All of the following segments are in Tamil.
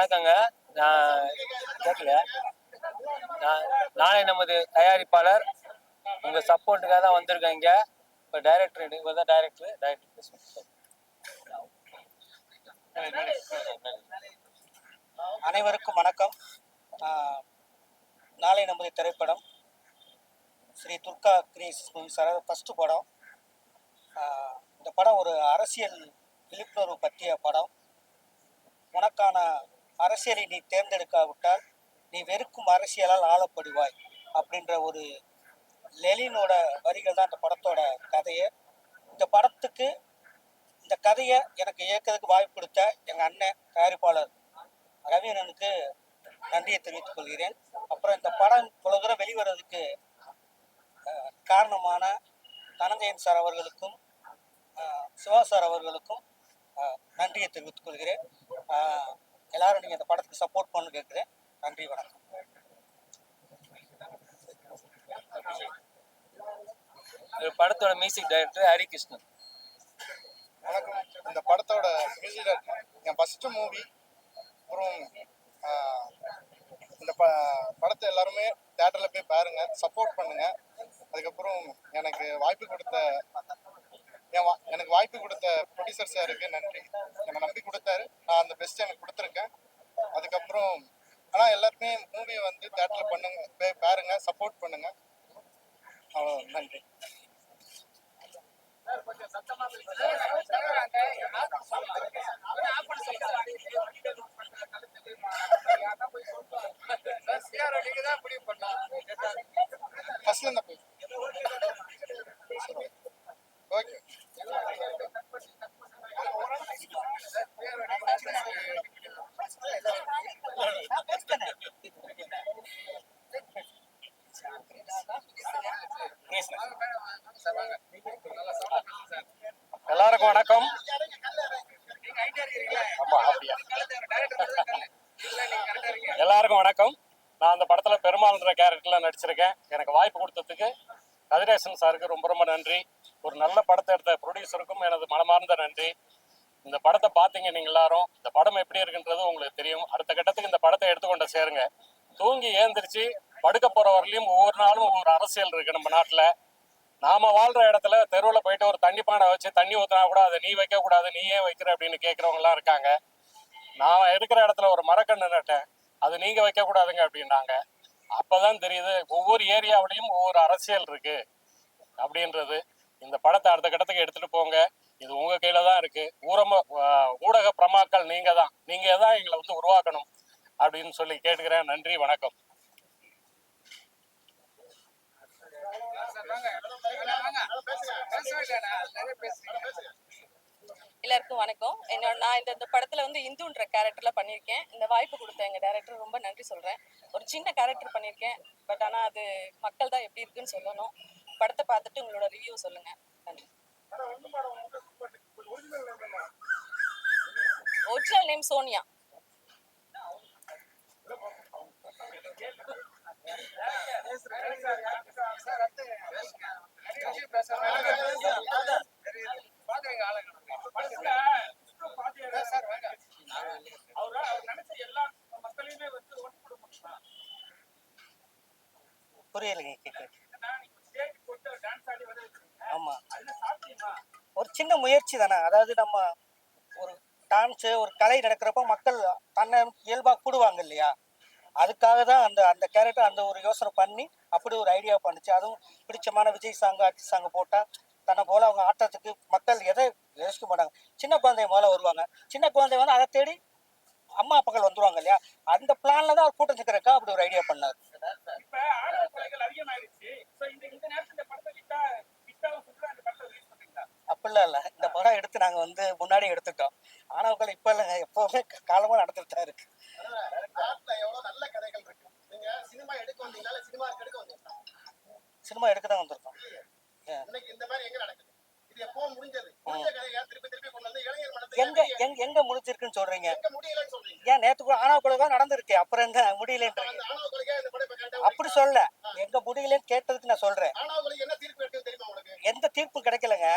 வணக்கங்க. நான் கேட்கல நான் நானே நமது தயாரிப்பாளர். உங்கள் சப்போர்ட்டுக்காக தான் வந்திருக்கேன் இங்கே. இப்போ டைரக்டர் இவர் தான் டைரக்டர் டைரக்டர் பேசுவேன் அனைவருக்கும் வணக்கம். நாளை நமது திரைப்படம் Shri Durga Greece sir first படம். இந்த படம் ஒரு அரசியல் விழிப்புணர்வு பற்றிய படம். உனக்கான அரசியலை நீ தேர்ந்தெடுக்காவிட்டால் நீ வெறுக்கும் அரசியலால் ஆளப்படுவாய் அப்படின்ற ஒரு லெலினோட வரிகள் தான் இந்த படத்தோட கதையை. இந்த படத்துக்கு இந்த கதையை எனக்கு இயக்கிறதுக்கு வாய்ப்பு கொடுத்த எங்கள் அண்ணன் தயாரிப்பாளர் ரவீனனுக்கு நன்றியை தெரிவித்துக் கொள்கிறேன். அப்புறம் இந்த படம் இவ்வளோ தூரம் வெளிவரதுக்கு காரணமான தனஞ்சயன் சார் அவர்களுக்கும் சிவா சார் அவர்களுக்கும் நன்றியை தெரிவித்துக் கொள்கிறேன். எல்லாரும் நீங்கள் இந்த படத்துக்கு சப்போர்ட் பண்ணு கேட்குறேன் நன்றி வணக்கம். இந்த படத்தோட மியூசிக் டைரக்டர் ஹரிகிருஷ்ணன். வணக்கம் இந்த படத்தோட மியூசிக் டைரக்டர் என் ஃபஸ்ட்டு மூவி அப்புறம் இந்த ப படத்தை எல்லாருமே தேட்டரில் போய் பாருங்க சப்போர்ட் பண்ணுங்க. அதுக்கப்புறம் எனக்கு வாய்ப்பு கொடுத்த எனக்கு வாய்ப்பு கொடுத்த ப்ரொடியூசர் சாருக்கு நன்றி. என்னை நம்பி கொடுத்தாரு. நான் அந்த பெஸ்ட் எனக்கு கொடுத்துருக்கேன். அதுக்கப்புறம் ஆனால் எல்லாருமே மூவியை வந்து தேட்டரில் பண்ணுங்க பாருங்க சப்போர்ட் பண்ணுங்க. அவ்வளோ நன்றி. ஃபர்ஸ்ட்ல இருந்து போய் ஓகே எல்லாருக்கும் வணக்கம் ஆமா அப்படியா எல்லாருக்கும் வணக்கம். நான் அந்த படத்துல பெருமாள்ன்ற கேரக்டர்ல நடிச்சிருக்கேன். எனக்கு வாய்ப்பு கொடுத்ததுக்கு கதிரேசன் சாருக்கு ரொம்ப ரொம்ப நன்றி. ஒரு நல்ல படத்தை எடுத்த ப்ரொடியூசருக்கும் எனது மனமார்ந்த நன்றி. இந்த படத்தை பார்த்தீங்க நீங்க எல்லாரும். இந்த படம் எப்படி இருக்குன்றது உங்களுக்கு தெரியும். அடுத்த கட்டத்துக்கு இந்த படத்தை எடுத்துக்கொண்ட சேருங்க. தூங்கி ஏந்திரிச்சு படுக்க போற வரலையும் ஒவ்வொரு நாளும் ஒவ்வொரு அரசியல் இருக்கு நம்ம நாட்டுல. நாம வாழ்ற இடத்துல தெருவில் போயிட்டு ஒரு தண்ணி பானை வச்சு தண்ணி ஊத்தினா கூட அதை நீ வைக்க கூடாது நீ ஏன் வைக்கிற அப்படின்னு கேட்கறவங்க எல்லாம் இருக்காங்க. நான் இருக்கிற இடத்துல ஒரு மரக்கன்று நட்டேன். அது நீங்க வைக்க கூடாதுங்க அப்படின்னாங்க அப்பதான் தெரியுது ஒவ்வொரு ஏரியாவிலையும் ஒவ்வொரு அரசியல் இருக்கு அப்படின்றது. இந்த படத்தை அடுத்த கட்டத்துக்கு எடுத்துட்டு போங்க. இது உங்க கையில தான் இருக்கு. ஊரம ஊடக பிரமாக்கள் நீங்க தான். நீங்க தான் எங்களை வந்து உருவாக்கணும் அப்படின்னு சொல்லி கேட்டுக்கிறேன். நன்றி வணக்கம். எல்லாருக்கும் வணக்கம் என்னோட நான் இந்த இந்த படத்துல வந்து இந்துன்ற கேரக்டர்ல பண்ணியிருக்கேன் இந்த வாய்ப்பு கொடுத்த எங்க டேரக்டர் ரொம்ப நன்றி சொல்றேன் ஒரு சின்ன கேரக்டர் பண்ணியிருக்கேன் பட் ஆனா அது மக்கள் தான் எப்படி இருக்குன்னு சொல்லணும் படத்தை பார்த்துட்டு உங்களோட ரிவ்யூ சொல்லுங்க நன்றி ஒரிஜினல் நேம் சோனியா புரியலைங்க ஆமா. ஒரு சின்ன முயற்சி தானே. அதாவது நம்ம ஒரு டான்ஸு ஒரு கலை நடக்கிறப்ப மக்கள் தன்னை இயல்பா கூடுவாங்க இல்லையா? அதுக்காக தான் அந்த அந்த கேரக்டர் அந்த ஒரு யோசனை பண்ணி அப்படி ஒரு ஐடியா பண்ணுச்சு. அதுவும் பிடிச்சமான விஜய் சாங் அஜித் சாங் போட்டா தன்னை போல அவங்க ஆட்டத்துக்கு மக்கள் எதை யோசிக்க மாட்டாங்க. சின்ன குழந்தை முதல்ல வருவாங்க. சின்ன குழந்தை வந்து அதை தேடி அம்மா அப்பாக்கள் வந்துருவாங்க இல்லையா? அந்த பிளான்ல தான் அவர் கூட்டம் சேர்க்கறக்கா அப்படி ஒரு ஐடியா பண்ணார். அப்படிலாம் இல்லை. இந்த படம் எடுத்து நாங்கள் வந்து முன்னாடி எடுத்துட்டோம் ஆனவர்கள் இப்போ இல்லைங்க. எப்போவுமே காலமாக நடந்துட்டு தான் இருக்கு. நாட்டுல எவ்வளவு நல்ல கதைகள் இருக்கு. நீங்க சினிமா எடுக்க தான் வந்திருக்கோம். இன்னைக்கு இந்த மாதிரி எங்க நடக்குது? இது எப்போ முடிஞ்சது? முடிஞ்ச கதையை திருப்பி திருப்பி கொண்டு வந்து இளைஞர் மனதை எங்க எங்க எங்க முடிஞ்சிருக்குன்னு சொல்றீங்க? எங்க முடியலன்னு சொல்றீங்க. ஏன் நேத்து கூட ஆணவ கொலை தான் நடந்திருக்கு. அப்புறம் எங்க முடியலன்றீங்க. அப்படி சொல்ல எங்க முடியலன்னு கேட்டதுக்கு நான் சொல்றேன். ஆணவ கொலைக்கு என்ன தீர்ப்பு எடுக்குது தெரியுமா உங்களுக்கு எந்த தீர்ப்பு கிடைக்கலங்க.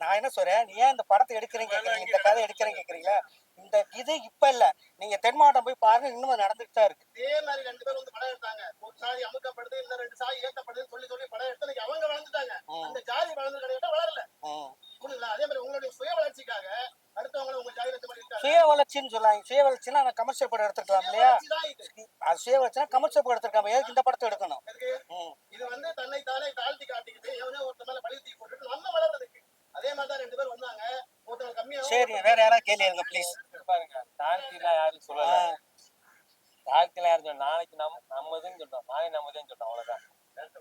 நான் என்ன சொல்றேன்? நீ ஏன் இந்த படத்தை எடுக்கிறேன்னு கேக்குறீங்க இந்த கதை எடுக்கிறேன்னு கேக்குறீங்களா? இந்த இது இப்ப இல்ல. நீங்க தென் மாவட்டம் போய் பாருங்க. இன்னும் நடந்துட்டு தான் இருக்கு. இதே மாதிரி ரெண்டு பேரும் வந்து படம் எடுத்தாங்க. ஒரு சாதி அமுக்கப்படுது இந்த ரெண்டு சாதி ஏத்தப்படுதுன்னு சொல்லி சொல்லி படம் எடுத்து இன்னைக்கு அவங்க வளர்ந்துட்டாங்க ம், அந்த ஜாதி வளர்ந்து கிடையாது வளரல ம். புரியுதுங்களா அதே மாதிரி உங்களுடைய சுய வளர்ச்சிக்காக அடுத்தவங்களை உங்க ஜாதி எடுத்து பண்ணிருக்காங்க சுய வளர்ச்சின்னு சொல்லாங்க சுய வளர்ச்சின்னா நான் கமர்ஷியல் படம் எடுத்துக்கலாம் இல்லையா? அது சுய வளர்ச்சினா கமர்ஷியல் படம் எடுத்துருக்காங்க எதுக்கு இந்த படத்தை எடுக்கணும். இது வந்து தன்னை தானே தாழ்த்தி காட்டிக்கிட்டு எவனோ ஒருத்த மேல பழி தூக்கி போட்டுட்டு நம்ம வளர்றதுக்கு. அதே மாதிரி தான் ரெண்டு பேர் வந்தாங்க. ஒருத்தவங்க கம்மியா சரி வேற யாராவது கேள்வி இருங்க ப்ளீஸ் பாருங்க தாழ்த்திலாம் யாரும் சொல்லல. தாழ்த்திலாம் யாரும் சொல்லல. நாளைக்கு நம்ம நம்மதுன்னு சொல்றோம். நாளை நம்மதுன்னு சொல்றோம் அவ்வளவுதான்.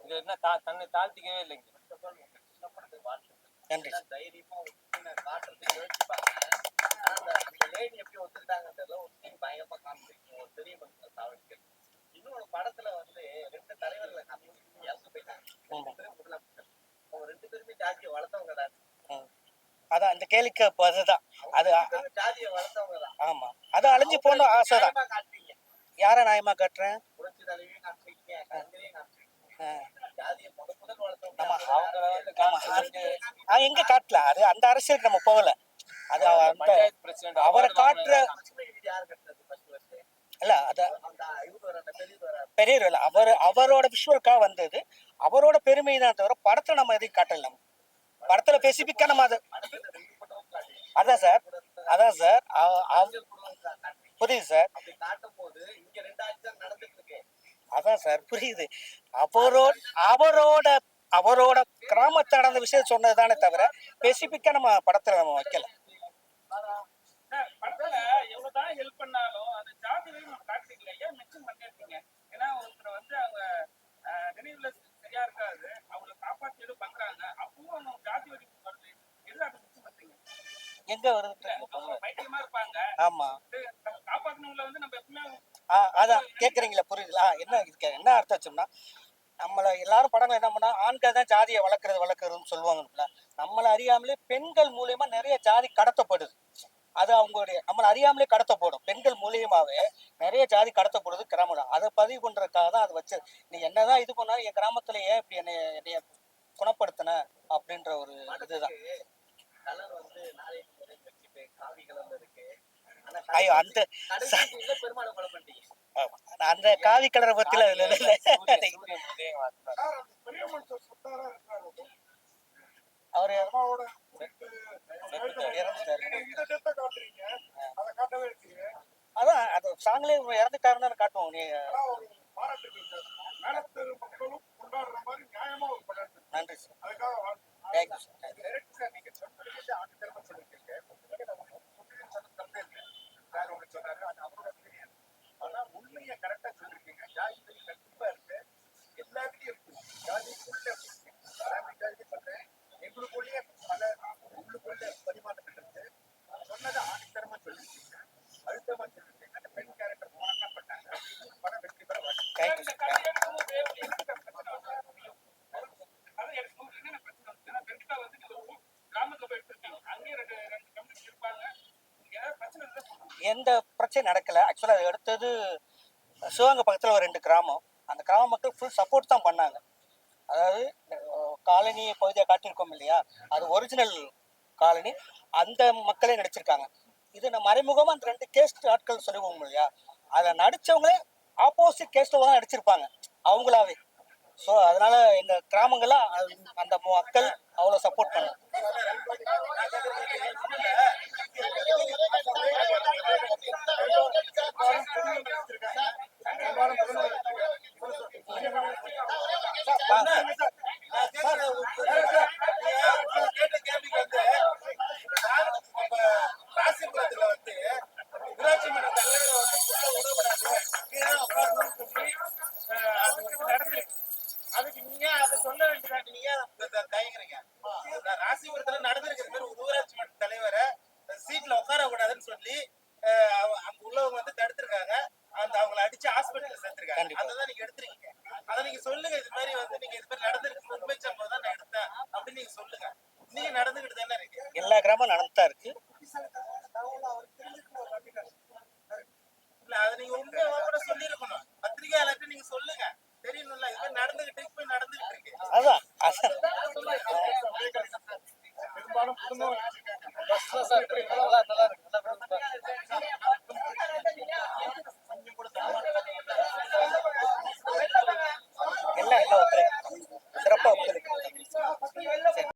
இது என்ன தா தன்னை தாழ்த்திக்கவே இல்லைங்க. நன்றி. தைரியமா காட்டுறதுக்கு யோசிப்பாங்க ஆனா அந்த அந்த லேடி எப்படி ஒத்துக்கிட்டாங்கன்றதுல ஒரு சீன் பயங்கரமா காமிச்சிருக்கீங்க ஒரு பெரிய மனுஷன் சாவடிக்கிறது இன்னொரு படத்துல வந்து ரெண்டு தலைவர்களை காமிச்சு இறந்து போயிட்டாங்க ரெண்டு பேரும் முதலமைச்சர் அவங்க ரெண்டு பேருமே ஜாதியை வளர்த்தவங்க தான். அதான் கேள்விக்கு அப்ப அதுதான். அது ஜாதியை வளர்த்தவங்க தான் ஆமா. அது அழிஞ்சு போன காட்டுறீங்க யார நியாயமா காட்டுறேன்? புரட்சி தலைவியும் காமிச்சிருக்கீங்க கலைஞரையும் காமிச்சிருக்கீங்க. ஜாதியை முதல் வளர்த்தவங்க எங்க காட்டல? அது அந்த அரசியலுக்கு நம்ம போகல. அது அந்த அவரை காட்டுற இல்ல அத பெரியவர் இல்ல அவர் அவரோட விஷுவல்காக வந்தது அவரோட பெருமை தான் தவிர படத்துல நம்ம எதையும் காட்டல நம்ம படத்துல பெசிபிக்கா நம்ம அது அதான் சார் அதான் சார் புரியுது சார் அதான் சார் புரியுது அவரோட அவரோட அவரோட கிராமத்தை நடந்த விஷயம் சொன்னதுதானே தவிர பெசிபிக்கா நம்ம படத்துல நம்ம வைக்கல படத்துல எவ்வளவுதான் ஹெல்ப் பண்ணாலும் அது மென்ஷன் பண்ணிருக்கீங்க ஏன்னா ஒருத்தர் வந்து அவங்க நினைவுல சரியா இருக்காது. அவங்கள காப்பாத்தி எதுவும் பண்றாங்க. அப்பவும் அவங்க ஜாதி வரி வருது. எது அதை மென்ஷன் பண்றீங்க? எங்க வருது? அவங்க பைத்தியமா இருப்பாங்க. ஆமா. காப்பாத்தினவங்கள வந்து நம்ம எப்பவுமே அதான். கேக்குறீங்களா புரியுதுங்களா? என்ன இதுக்கு என்ன அர்த்தம் வச்சோம்னா நம்மள எல்லாரும் படங்கள் என்ன பண்ணா ஆண்கள் தான் ஜாதியை வளர்க்கறது வளர்க்கறதுன்னு சொல்லுவாங்கல்ல. நம்மளை அறியாமலே பெண்கள் மூலியமா நிறைய ஜாதி கடத்தப்படுது. அது அவங்களுடைய நம்மளை அறியாமலே கடத்தப்படும். பெண்கள் மூலியமாவே நிறைய ஜாதி கடத்தப்படுது கிராமம் அதை பதிவு பண்றதுக்காக தான் அதை வச்சு நீ என்னதான் இது பண்ணாலும் என் கிராமத்துல ஏன் இப்படி என்னை என்னைய குணப்படுத்தின அப்படின்ற ஒரு இதுதான். வந்து ஐயோ அந்த அந்த காவி கலரை பத்தில அதுல இல்ல சூரியன் சூரியன் உதயம் ஆகுது. பெரிய மனுஷன் சுத்தாரா இருக்கிறாரு அவரு அம்மாவோட இறந்துட்டாரு இந்த டெத்தை காட்டுறீங்க அதை காட்டவே இருக்கீங்க அதான் அது சாங்லயே இறந்துட்டாருன்னு காட்டுவோம் நீ அதான் ஒரு பாராட்டுக்கு மேலத்தெரு மக்களும் கொண்டாடுற மாதிரி நியாயமா ஒரு படம் எடுத்து நன்றி சார் அதுக்காக வாழ்த்து தேங்க்யூ சார் டைரக்டர் நீங்க சொன்னது ஆண்டு திறமை சொல்லிருக்கீங்க சொல்லுன்னு சொன்ன தப்பே இல்லை வேற ஒன்று சொன்னாரு அது அவரோட opinion. ஆனா உண்மையை கரெக்டா சொல்லிருக்கீங்க ஜாதி வெறி கண்டிப்பா இருக்கு எல்லாத்துலயும் இருக்கு. ஜாதிக்குள்ள இருக்கு. நான் ஜாதி சொல்றேன். எங்களுக்குள்ளேயே பல உள்ளுக்குள்ள இருக்கு சொன்னதை ஆணித்தரமா சொல்லிருக்கீங்க அழுத்தமா சொல்லிருக்கீங்க எந்த பிரச்சனை நடக்கல. ஆக்சுவலாக அதை அடுத்தது சிவகங்கை பக்கத்தில் ஒரு ரெண்டு கிராமம். அந்த கிராம மக்கள் ஃபுல் சப்போர்ட் தான் பண்ணாங்க. அதாவது காலனி பகுதியாக காட்டியிருக்கோம் இல்லையா? அது ஒரிஜினல் காலனி. அந்த மக்களே நடிச்சிருக்காங்க. இது நம்ம மறைமுகமா அந்த ரெண்டு கேஸ்ட் ஆட்கள் சொல்லுவோம் இல்லையா? அதை நடிச்சவங்களே ஆப்போசிட் கேஸ்ட்ல தான் நடிச்சிருப்பாங்க. அவங்களாவே. ஸோ அதனால எங்க கிராமங்கள்லாம் அது- அந்த மக்கள் அவ்வளோ சப்போர்ட் பண்ணாங்க ராசிபுரத்துல வந்து ஊராட்சி மன்ற தலைவரை வந்து சுத்த விடக்கூடாது கீழே உட்காரணும்னு சொல்லி அஹ், அது வந்து நடந்திருக்கு அதுக்கு நீங்க அதை சொல்ல வேண்டியதாட்டு நீங்க அதை த- தயங்குறீங்க நான் ராசிபுரத்துல நடந்திருக்கிற மாதிரி ஒரு ஊராட்சி மன்ற தலைவரை சீட்ல உட்கார கூடாதுன்னு சொல்லி அஹ், அவ- அங்க உள்ளவங்க வந்து தடுத்திருக்காங்க அந்த அவங்கள அடிச்சு ஹாஸ்பிட்டல் சேர்த்திருக்காங்க கண்டிப்பா. அதை நீங்க எடுத்திருக்கீங்க அதை நீங்க சொல்லுங்க இது மாதிரி வந்து நீங்க இது மாதிரி நடந்திருக்கு உண்மை சம்பவம் தான் நான் எடுத்தேன் அப்படின்னு நீங்க சொல்லுங்க. நீங்க நடந்துகிட்டு தானே இருக்கு? எல்லா கிராமம் நடந்துதான் இருக்கு. இல்ல அதை நீங்க உண்மையா கூட சொல்லிருக்கணும் பத்திரிகையாளர்கிட்ட நீங்க சொல்லுங்க. தெரியணும்ல இது மாதிரி நடந்துகிட்டு இப்ப நடந்துகிட்டு இருக்கு. அதான் அதான். பெரும்பாலும்